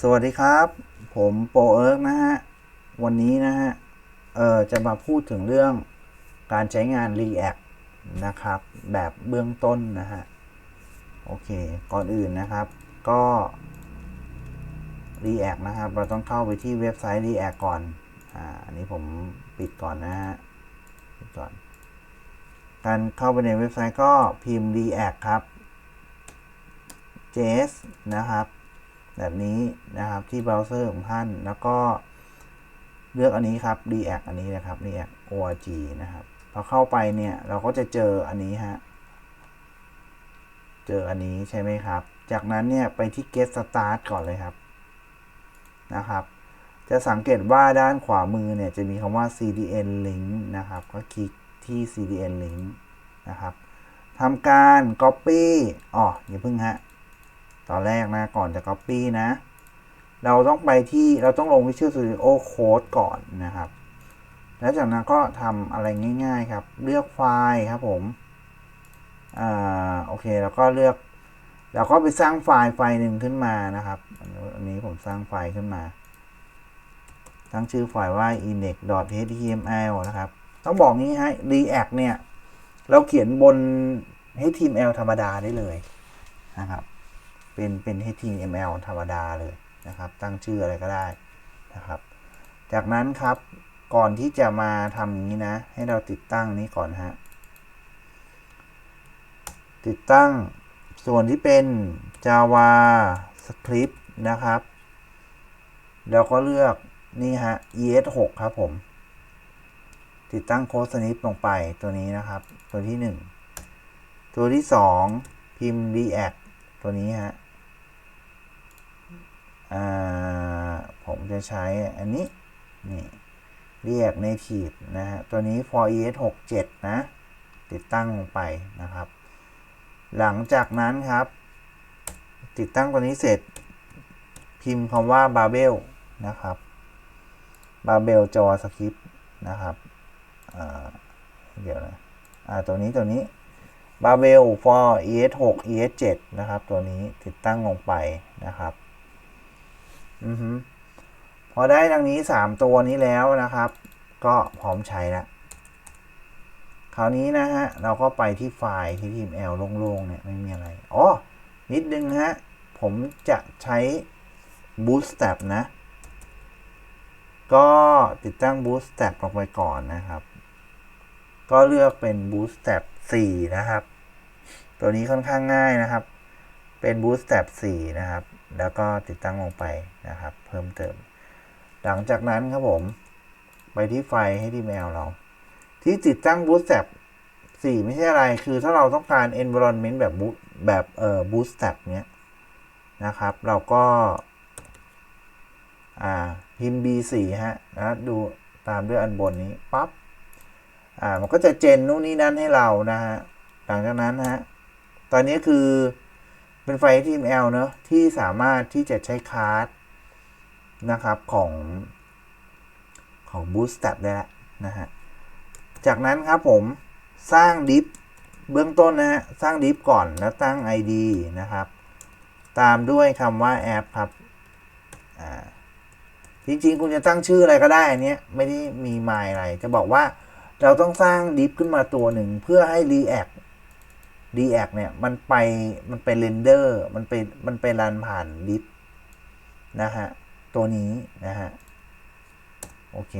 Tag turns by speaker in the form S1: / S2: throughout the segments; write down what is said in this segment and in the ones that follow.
S1: สวัสดีครับ ผมโปเอิร์กนะฮะ วันนี้นะฮะ เออจะมาพูดถึงเรื่องการใช้งาน React นะครับ แบบเบื้องต้นนะฮะ โอเค ก่อนอื่นนะครับ ก็ React นะครับ เราต้องเข้าไปที่เว็บไซต์ React ก่อน อ่า อันนี้ผมปิดก่อนนะฮะ ปิดก่อน การเข้าไปในเว็บไซต์ก็พิมพ์ React ครับ JS นะครับ แบบนี้นะครับที่เบราว์เซอร์ของท่าน แล้วก็เลือกอันนี้ครับ React อันนี้นะครับ React org นะครับพอเข้าไปเนี่ยเราก็จะเจออันนี้ฮะ เจออันนี้ใช่ไหมครับ จากนั้นเนี่ยไปที่ get start ก่อนเลยครับนะครับ จะสังเกตว่าด้านขวามือเนี่ยจะมีคำว่า CDN link นะครับ ก็คลิกที่ CDN link นะครับทำการ copy อ๋ออย่าเพิ่งฮะ ตอนแรกนะก่อนจะ Copy นะ เราต้องไปที่เราต้องลง Visual Studio Code ก่อนนะครับ แล้วจากนั้นก็ทำอะไรง่าย ๆ ครับ เลือกไฟล์ครับผมอ่าโอเคแล้วก็เลือกเราก็ไปสร้างไฟล์ไฟล์หนึ่งขึ้นมานะครับ อันนี้ผมสร้างไฟล์ขึ้นมาตั้งชื่อไฟล์ว่า index.html นะครับ ต้องบอกงี้ให้ React เนี่ย เราเขียนบน HTML ธรรมดาได้เลยนะครับ เป็นเป็น HTML ธรรมดาเลยนะครับ ตั้งชื่ออะไรก็ได้นะครับ จากนั้นครับก่อนที่จะมาทำอย่างนี้นะ ให้เราติดตั้งนี้ก่อนฮะติดตั้งส่วนที่เป็น JavaScript นะครับ แล้วก็เลือกนี่ฮะ ES6 ครับผม ติดตั้งโค้ดสนิปลงไปตัวนี้นะครับ ตัวที่ 1 ตัวที่ 2 พิมพ์ React ตัวนี้ฮะ ผมจะใช้อันนี้ นี่ React Native นะฮะ ตัวนี้ for es 6 7 นะ ติดตั้งลงไปนะครับ หลังจากนั้นครับ ติดตั้งตัวนี้เสร็จ พิมพ์คำว่า Babel นะครับ Babel JavaScript นะครับเดี๋ยวนะตัวนี้ตัวนี้ Babel for es 6 es 7นะครับ ตัวนี้ติดตั้งลงไปนะครับ อือฮึพอได้ดังนี้3ตัวนี้แล้วนะครับ ก็พร้อมใช้แล้วคราวนี้นะฮะ เราก็ไปที่ไฟล์ที่ทีม L โล่งๆเนี่ยไม่มีอะไรอ๋อนิดนึงฮะ ผมจะใช้ Bootstrap นะ ก็ติดตั้ง Bootstrap ลงไปก่อนนะครับ ก็เลือกเป็น Bootstrap 4 นะครับ ตัวนี้ค่อนข้างง่ายนะครับ เป็น Bootstrap 4 นะครับ แล้วก็ติดตั้งลงไปนะครับ เพิ่มเติม หลังจากนั้นครับผม ไปที่ไฟล์ให้ที่แมวเรา ที่ติดตั้ง Bootstrap 4 ไม่ใช่อะไร คือถ้าเราต้องการ environment แบบแบบเอ่อ Bootstrap เนี้ยนะครับ เราก็ อ่าพิมพ์ B4 ฮะนะดูตามด้วยอันบนนี้ปับ๊บอ่ามันก็จะเจนนู่นนี่นั่นให้เรานะฮะหลังจากนั้นฮะตอนนี้คือ เป็นไฟล์ HTML เนอะที่สามารถที่จะใช้คลาสนะครับของของ Bootstrap ได้แล้วนะฮะ จากนั้นครับผมสร้างดิฟเบื้องต้นนะฮะ สร้างดิฟก่อนแล้วตั้ง ID นะครับ ตามด้วยคำว่าแอปครับอ่าจริงๆ คุณจะตั้งชื่ออะไรก็ได้อันนี้ไม่ได้มีหมายอะไร จะบอกว่าเราต้องสร้างดิฟขึ้นมาตัวหนึ่ง เพื่อให้ React React เนี่ยมันไปมันไปเรนเดอร์มันไปมันไปรันผ่านดิฟนะฮะ ตัวนี้นะฮะ โอเค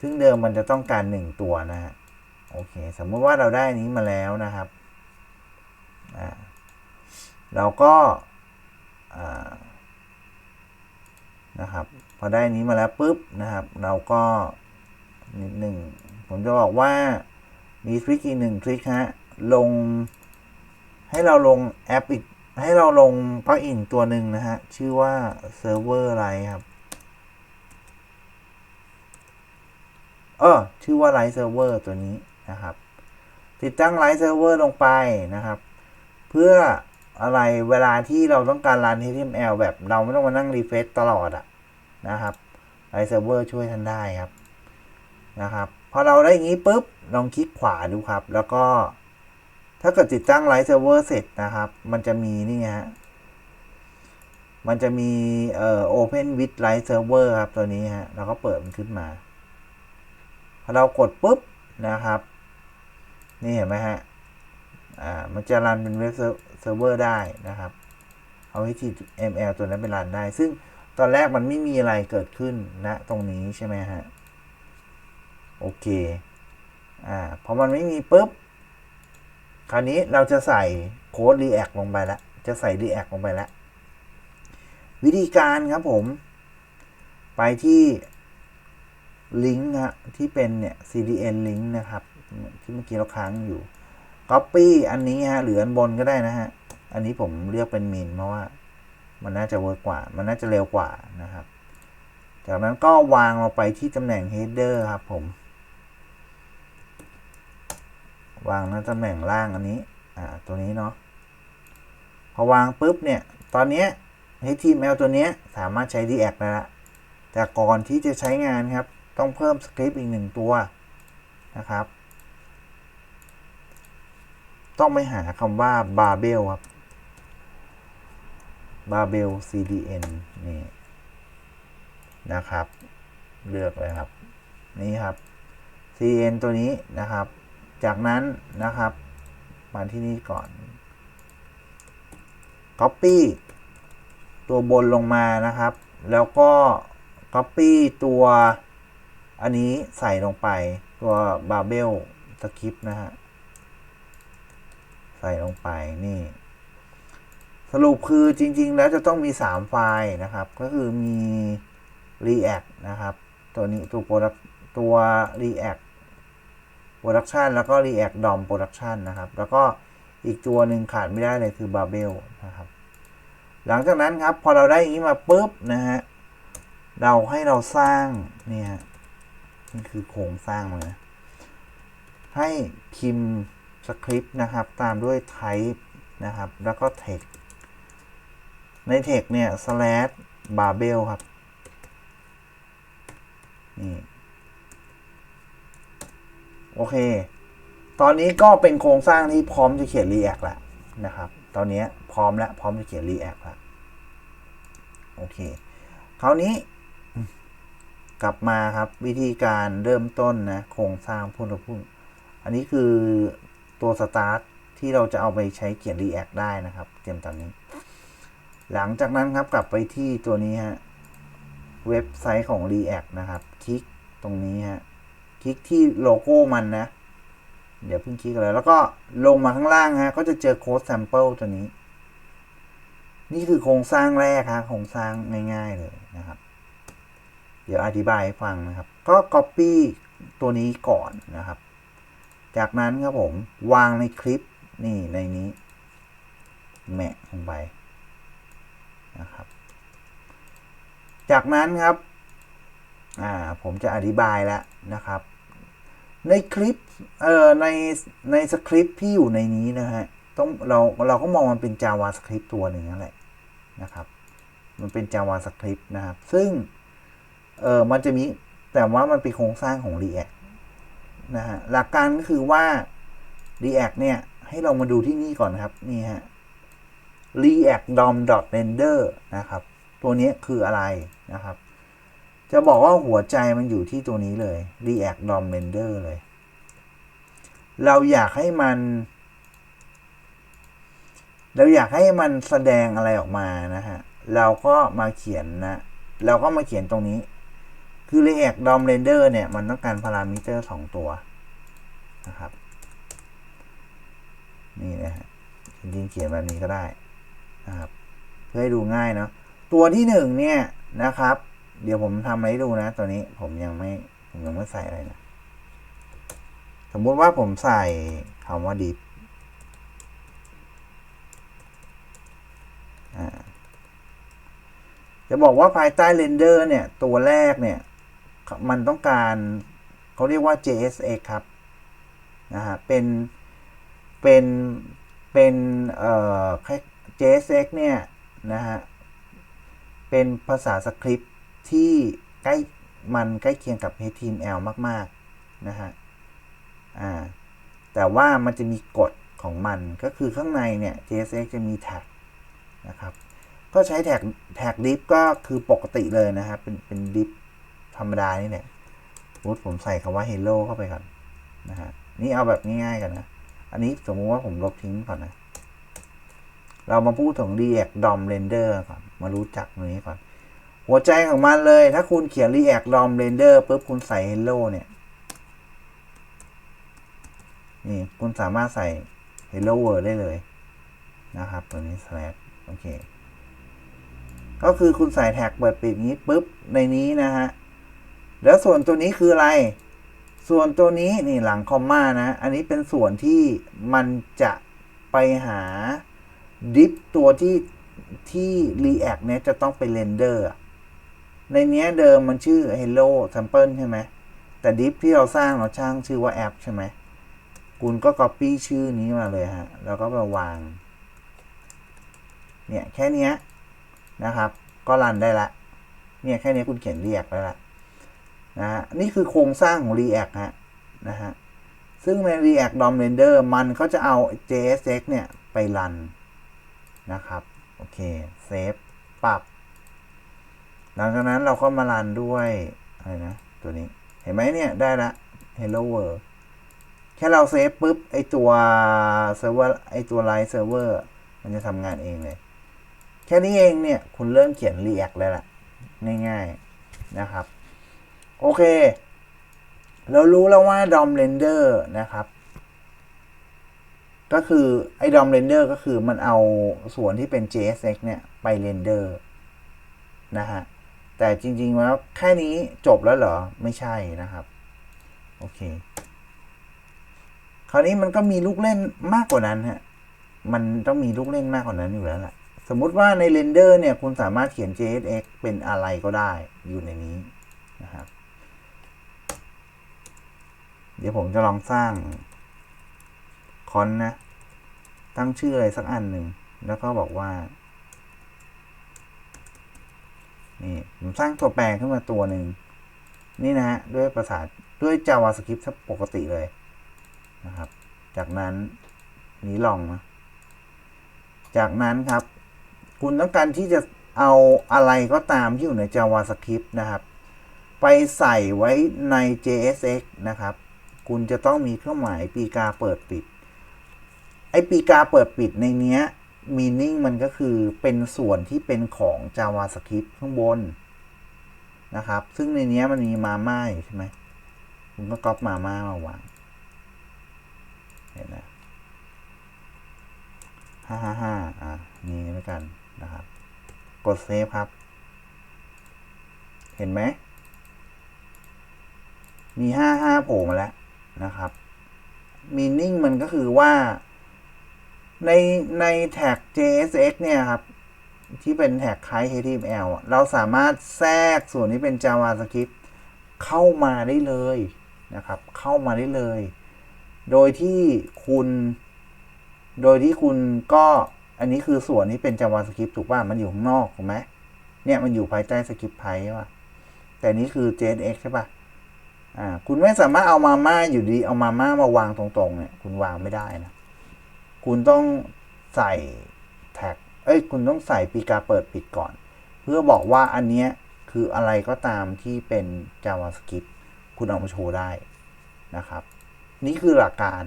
S1: ซึ่งเดิมมันจะต้องการหนึ่งตัวนะฮะ โอเค สมมติว่าเราได้นี้มาแล้วนะครับอ่าเราก็อ่านะครับ พอได้นี้มาแล้วปุ๊บนะครับ เราก็นิดหนึ่งผมจะบอกว่ามีทริคอีกหนึ่งทริคฮะ ลง ให้เราลงแอปอีก ให้เราลงปลั๊กอินตัวหนึ่งนะฮะ ชื่อว่าเซิร์ฟเวอร์อะไรครับ เออ ชื่อว่าไลท์เซิร์ฟเวอร์ตัวนี้นะครับ ติดตั้งไลท์เซิร์ฟเวอร์ลงไปนะครับ เพื่ออะไรเวลาที่เราต้องการรัน HTML แบบเราไม่ต้องมานั่งรีเฟซตลอดอะนะครับไลท์เซิร์ฟเวอร์ช่วยท่านได้ครับนะครับ พอเราได้อย่างนี้ปุ๊บ ลองคลิกขวาดูครับ แล้วก็ ถ้าเกิดติดตั้งไลท์เซิร์ฟเวอร์เสร็จนะครับ มันจะมีนี่ฮะ มันจะมีเอ่อ Open with Light Server ครับ ตัวนี้ฮะ เราก็เปิดมันขึ้นมา พอเรากดปุ๊บนะครับ นี่เห็นไหมฮะ อ่า มันจะรันเป็นเว็บเซิร์ฟเวอร์ได้นะครับ เอา HTML ตัวนั้นไปรันได้ ซึ่งตอนแรกมันไม่มีอะไรเกิดขึ้นณนะ ตรงนี้ใช่ไหมฮะ โอเค อ่า พอมันไม่มีปุ๊บ คราวนี้เราจะใส่โค้ด React ลงไปแล้ว จะใส่ React ลงไปแล้ว วิธีการครับผม ไปที่ลิงก์ฮะที่เป็นเนี่ย CDN ลิงก์นะครับ ที่เมื่อกี้เราค้างอยู่ Copy อันนี้ฮะหรืออันบนก็ได้นะฮะ อันนี้ผมเลือกเป็นมินเพราะว่า มันน่าจะเวิร์กกว่า มันน่าจะเร็วกว่านะครับ จากนั้นก็วางเราไปที่ตำแหน่ง header ครับผม วางนะตำแหน่งล่างอันนี้ อ่า ตัวนี้เนาะ พอวางปุ๊บเนี่ย ตอนเนี้ย HTML ตัวเนี้ยสามารถใช้ React ได้ละ แต่ก่อนที่จะใช้งานครับ ต้องเพิ่มสคริปต์อีกหนึ่งตัวนะครับ ต้องไปหาคำว่า barbell ครับ barbell cdn นี่นะครับ เลือกเลยครับ นี่ครับ cdn ตัวนี้นะครับ จากนั้นนะครับ มาที่นี่ก่อน copy ตัวบนลงมานะครับ แล้วก็ copy ตัวอันนี้ใส่ลงไปตัว barbell script นะฮะ ใส่ลงไปนี่ สรุปคือจริง ๆ แล้วจะต้องมี 3 ไฟล์นะครับ ก็คือมี React นะครับ ตัวนี้ตัว product ตัว React Production แล้วก็ React DOM Production นะครับ แล้วก็อีกตัวหนึ่งขาดไม่ได้เลยคือ Babel นะครับ หลังจากนั้นครับ พอเราได้อย่างนี้มาปุ๊บนะฮะ เราให้เราสร้างเนี่ยนี่คือโครงสร้างมานะให้พิมพ์สคริปต์นะครับ ตามด้วย type นะครับ แล้วก็ text ใน text เนี่ย slash babel ครับ นี่ โอเค ตอนนี้ก็เป็นโครงสร้างที่พร้อมจะเขียน React แล้วนะครับ ตอนนี้พร้อมแล้วพร้อมจะเขียน React แล้วโอเค คราวนี้กลับมาครับวิธีการเริ่มต้นนะโครงสร้างพุ่นพุ่นอันนี้คือตัวสตาร์ทที่เราจะเอาไปใช้เขียน React ได้นะครับ เตรียมตอนนี้ หลังจากนั้นครับกลับไปที่ตัวนี้ฮะเว็บไซต์ของ React นะครับ คลิกตรงนี้ฮะ คลิกที่โลโก้มันนะ เดี๋ยวเพิ่งคลิกเลยแล้วก็ลงมาข้างล่างฮะก็จะเจอโค้ด sample ตัวนี้ นี่คือโครงสร้างแรกครับโครงสร้างง่ายๆเลยนะครับ เดี๋ยวอธิบายให้ฟังนะครับ ก็ copy ตัวนี้ก่อนนะครับ จากนั้นครับผมวางในคลิปนี่ในนี้แมะลงไปนะครับ จากนั้นครับ อ่าผมจะอธิบายแล้วนะครับ ในคลิปเอ่อในในสคริปที่อยู่ในนี้นะฮะต้องเราเราก็มองมันเป็น JavaScript ตัวหนึ่งนั่นแหละนะครับ มันเป็น JavaScript นะครับ ซึ่งเออมันจะมีแต่ว่ามันเป็นโครงสร้างของ React นะฮะหลักการก็คือว่า React เนี่ยให้เรามาดูที่นี่ก่อนครับนี่ฮะ React DOM render นะครับ ตัวนี้คืออะไรนะครับ จะบอกว่าหัวใจมันอยู่ที่ตัวนี้เลย React DOM render เลย เราอยากให้มัน เราอยากให้มันแสดงอะไรออกมานะฮะ เราก็มาเขียนนะ เราก็มาเขียนตรงนี้ คือ React DOM render เนี่ย มันต้องการพารามิเตอร์สองตัวนะครับ นี่นะฮะ จริงๆเขียนแบบนี้ก็ได้นะครับ เพื่อให้ดูง่ายเนาะ ตัวที่หนึ่งเนี่ยนะครับ เดี๋ยวผมทำให้ดูนะ ตัวนี้ผมยังไม่ผมยังไม่ใส่อะไรนะ สมมุติว่าผมใส่คำว่า div อ่าจะบอกว่าภายใต้เรนเดอร์เนี่ย ตัวแรกเนี่ย มันต้องการเขาเรียกว่า JSX ครับนะฮะเป็น เป็น เป็นเอ่อ JSX เนี่ยนะฮะ เป็นภาษาสคริปต์ ที่ใกล้มันใกล้เคียงกับ HTML มาก ๆ นะฮะ อ่า แต่ว่ามันจะมีกฎของมันก็คือข้างในเนี่ย JSX จะมีแท็กนะครับ ก็ใช้แท็กแท็กดิฟก็คือปกติเลยนะครับ เป็นเป็นดิฟธรรมดานี่แหละสมมติผมใส่คำว่า hello เข้าไปก่อนนะฮะ นี่เอาแบบง่ายๆกันนะ อันนี้สมมุติว่าผมลบทิ้งก่อนนะ เรามาพูดถึง React DOM Render ก่อน มารู้จักตรงนี้ก่อน หัวใจของมันเลย ถ้าคุณเขียน React DOM Render ปุ๊บคุณใส่ hello เนี่ย นี่คุณสามารถใส่ hello world ได้เลยนะครับ ตัวนี้ slash โอเค ก็คือคุณใส่แท็กเปิดปิดนี้ปุ๊บ ในนี้นะฮะ แล้วส่วนตัวนี้คืออะไร ส่วนตัวนี้นี่หลังคอมมานะ อันนี้เป็นส่วนที่มันจะไปหาดิฟตัวที่ที่ React เนี่ยจะต้องไปเรนเดอร์ ในเนี้ยเดิมมันชื่อ Hello Sample ใช่ไหม แต่ดิฟที่เราสร้างเราช่างชื่อว่าแอปใช่ไหม คุณก็ Copy ชื่อนี้มาเลยฮะ แล้วก็มาวาง เนี่ยแค่เนี้ยนะครับ ก็รันได้ละ เนี่ยแค่นี้คุณเขียนเรียกแล้วละนะฮะ นี่คือโครงสร้างของ React ฮะนะฮะ ซึ่งใน React DOM Render มันก็จะเอา JSX เนี่ยไปรันนะครับ โอเค เซฟ ปรับ หลังจากนั้นเราก็มารันด้วยอะไรนะตัวนี้เห็นไหมเนี่ยได้ละ Hello World แค่เราเซฟปุ๊บไอตัวเซิร์ฟเวอร์ไอตัวไลน์เซิร์ฟเวอร์มันจะทำงานเองเลย แค่นี้เองเนี่ย คุณเริ่มเขียน React แล้วล่ะ ง่ายๆนะครับ โอเค เรารู้แล้วว่า DOM Render นะครับ ก็คือไอ้ DOM Render ก็คือมันเอาส่วนที่เป็น JSX เนี่ย ไปเรนเดอร์นะฮะ แต่จริงๆแล้วแค่นี้จบแล้วเหรอ ไม่ใช่นะครับ โอเค คราวนี้มันก็มีลูกเล่นมากกว่านั้นฮะ มันต้องมีลูกเล่นมากกว่านั้นอยู่แล้วแหละ สมมุติว่าในเรนเดอร์เนี่ย คุณสามารถเขียน JSX เป็นอะไรก็ได้อยู่ในนี้นะครับ เดี๋ยวผมจะลองสร้างคอนนะ ตั้งชื่ออะไรสักอันหนึ่ง แล้วก็บอกว่า นี่ผมสร้างตัวแปรขึ้นมาตัวหนึ่งนี่นะฮะด้วยภาษาด้วย JavaScript ปกติเลยนะครับ จากนั้นนี้ลองนะจากนั้นครับ คุณต้องการที่จะเอาอะไรก็ตามที่อยู่ใน JavaScript นะครับ ไปใส่ไว้ใน JSX นะครับ คุณจะต้องมีเครื่องหมายปีกาเปิดปิด ไอปีกาเปิดปิดในเนี้ย meaning มันก็คือเป็นส่วนที่เป็นของ JavaScript ข้างบน นะครับ ซึ่งในนี้มันมีมาม่าอยู่ใช่ไหมคุณก็ก๊อปมาม่ามาวาง เห็นนะห้าห้าห้าอะ นี่แล้วกันนะครับ กดเซฟครับ เห็นไหม มีห้าห้าโผล่มาแล้วนะครับ meaning มันก็คือว่า ในในแท็ก JSX เนี่ยครับ ที่เป็นแท็กคล้าย HTML เราสามารถแทรกส่วนที่เป็น JavaScript เข้ามาได้เลยนะครับ เข้ามาได้เลย โดยที่คุณ โดยที่คุณก็อันนี้คือส่วนที่เป็น JavaScript ถูกป่ะ มันอยู่ข้างนอกถูกไหมเนี่ยมันอยู่ภายใต้สคริปต์ไพใช่ป่ะ แต่นี้คือ JSX ใช่ป่ะ อ่า คุณไม่สามารถเอามาม่าอยู่ดี เอามาม่ามาวางตรงๆเนี่ย คุณวางไม่ได้นะ คุณต้องใส่แท็ก เอ้ย คุณต้องใส่ปีกาเปิดปิดก่อน เพื่อบอกว่าอันเนี้ยคืออะไรก็ตามที่เป็น JavaScript คุณเอามาโชว์ได้นะครับ นี่คือหลักการ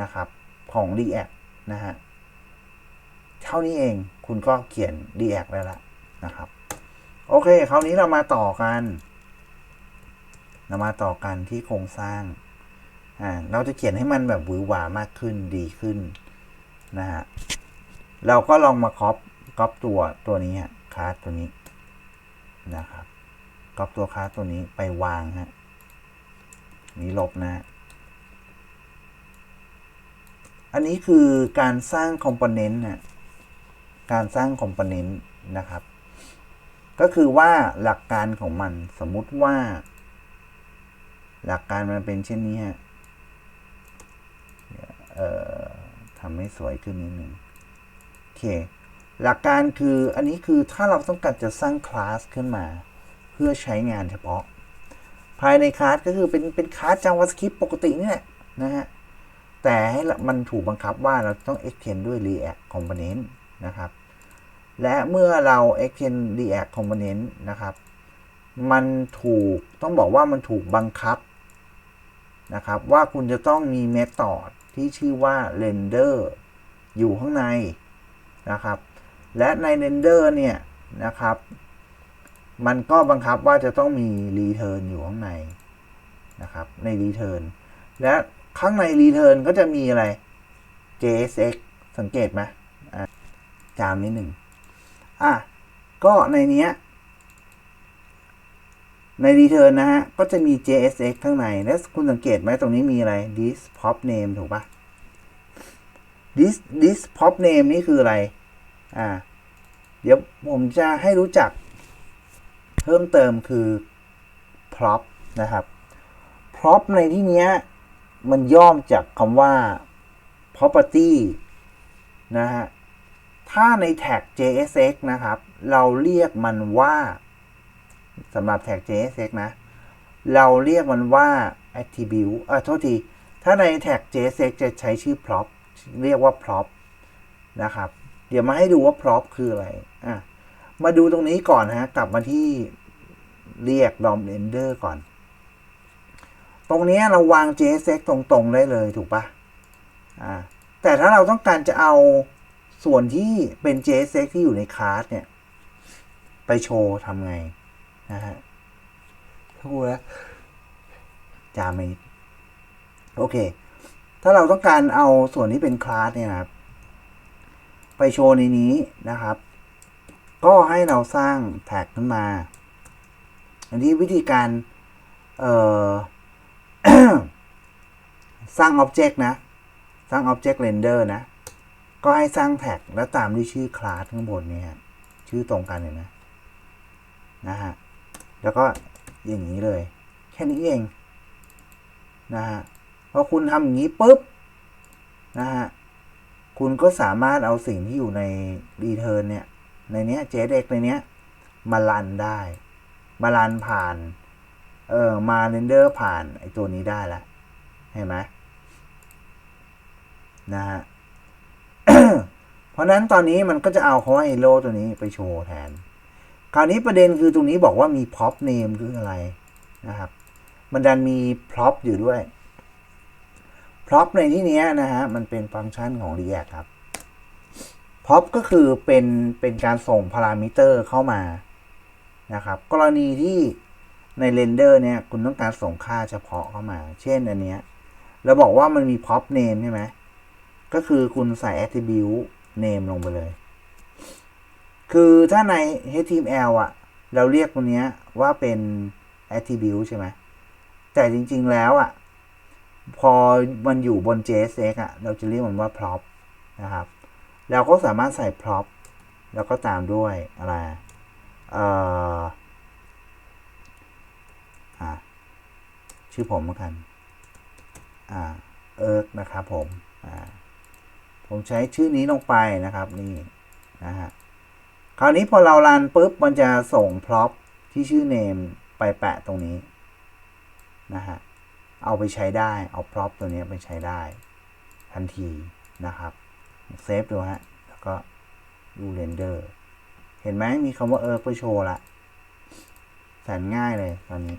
S1: นะครับของ React นะฮะ เท่านี้เองคุณก็เขียน React ได้ละนะครับ โอเค คราวนี้เรามาต่อกัน เรามาต่อกันที่โครงสร้าง อ่า เราจะเขียนให้มันแบบหวือหวามากขึ้นดีขึ้น นะฮะเราก็ลองมาคอปก๊อปตัวตัวนี้ฮะคลาสตัวนี้นะครับก๊อปตัวคลาสตัวนี้ไปวางฮะนี้ลบนะ อันนี้คือการสร้างคอมโพเนนต์นะการสร้างคอมโพเนนต์นะครับ ก็คือว่าหลักการของมันสมมุติว่า หลักการมันเป็นเช่นนี้ฮะเอ่อ ทำให้สวยขึ้นนิดนึงโอเค หลักการคืออันนี้คือถ้าเราต้องการจะสร้างคลาสขึ้นมา เพื่อใช้งานเฉพาะ ภายในคลาสก็คือเป็นเป็นคลาส JavaScript ปกตินี่แหละนะฮะ แต่ให้มันถูกบังคับว่าเราต้อง extend ด้วย React Component นะครับ และเมื่อเรา extend react component นะครับ มันถูกต้องบอกว่ามันถูกบังคับนะครับว่าคุณจะต้องมี method ที่ชื่อว่า render อยู่ข้างในนะครับ และใน render เนี่ยนะครับ มันก็บังคับว่าจะต้องมี return อยู่ข้างในนะครับ ใน return และข้างใน return ก็จะมีอะไร JSX สังเกตไหมจามนิดหนึ่งอะก็ในเนี้ย ใน return นะฮะ ก็จะมี JSX ข้างใน และคุณสังเกตไหมตรงนี้มีอะไร this pop name ถูกปะ this this pop name นี่คืออะไร อ่า เดี๋ยวผมจะให้รู้จัก เพิ่มเติมคือ prop นะครับ prop ในที่เนี้ยมันย่อมจากคำว่า property นะฮะ ถ้าในแท็ก JSX นะครับ เราเรียกมันว่า สำหรับแท็ก JSX นะ เราเรียกมันว่า attribute เออโทษที ถ้าในแท็ก JSX จะใช้ชื่อ prop เรียกว่า prop นะครับ เดี๋ยวมาให้ดูว่า prop คืออะไร อะ มาดูตรงนี้ก่อนนะฮะกลับมาที่เรียก DOM render ก่อน ตรงนี้เราวาง JSX ตรงๆ ได้เลยถูกปะอ่า แต่ถ้าเราต้องการจะเอาส่วนที่เป็น JSX ที่อยู่ในคลาสเนี่ย ไปโชว์ทำไง นะฮะพูดแล้วจามไปนิดโอเค ถ้าเราต้องการเอาส่วนที่เป็นคลาสเนี่ยนะครับไปโชว์ในนี้นะครับ ก็ให้เราสร้างแท็กขึ้นมาอันนี้วิธีการเอ่อสร้าง Object นะ สร้าง Object Render นะ ก็ให้สร้างแท็กแล้วตามด้วยชื่อคลาสข้างบนเนี่ยฮะชื่อตรงกันเลยนะนะฮะ แล้วก็อย่างนี้เลย แค่นี้เองนะฮะพอคุณทำอย่างนี้ปุ๊บนะฮะคุณก็สามารถเอาสิ่งที่อยู่ใน return เนี่ย ในเนี้ย JDX ในเนี้ย มารันได้ มารันผ่าน เออมาเรนเดอร์ผ่านไอตัวนี้ได้ละเห็นไหมนะฮะเพราะนั้นตอนนี้มันก็จะเอาคำว่า hello ตัวนี้ไปโชว์แทน คราวนี้ประเด็นคือตรงนี้บอกว่ามี prop name คืออะไรนะครับมันดันมี prop อยู่ด้วย prop ในที่นี้นะฮะมันเป็นฟังก์ชันของ React ครับ prop ก็คือเป็นเป็นการส่งพารามิเตอร์เข้ามานะครับกรณีที่ในเรนเดอร์เนี่ยคุณต้องการส่งค่าเฉพาะเข้ามา เช่นอันเนี้ยเราบอกว่ามันมี prop name ใช่ไหมก็คือคุณใส่ attribute name ลงไปเลย คือถ้าใน HTML อะ เราเรียกตัวนี้ว่าเป็น attribute ใช่ไหม แต่จริงๆแล้วอะ พอมันอยู่บน JSX อะ เราจะเรียกมันว่า prop นะครับ เราก็สามารถใส่ prop แล้วก็ตามด้วยอะไรเอ่ออ่าชื่อผมเหมือนกัน อ่า เอิร์กนะครับผม อ่า ผมใช้ชื่อนี้ลงไปนะครับ นี่ นะฮะ คราวนี้พอเรารันปุ๊บมันจะส่งพร็อพที่ชื่อ name ไปแปะตรงนี้นะฮะเอาไปใช้ได้เอาพร็อพตัวนี้ไปใช้ได้ ทันทีนะครับเซฟดูฮะแล้วก็ดูเรนเดอร์เห็นไหมมีคำว่าเออไปโชว์ละแสนง่ายเลยตอนนี้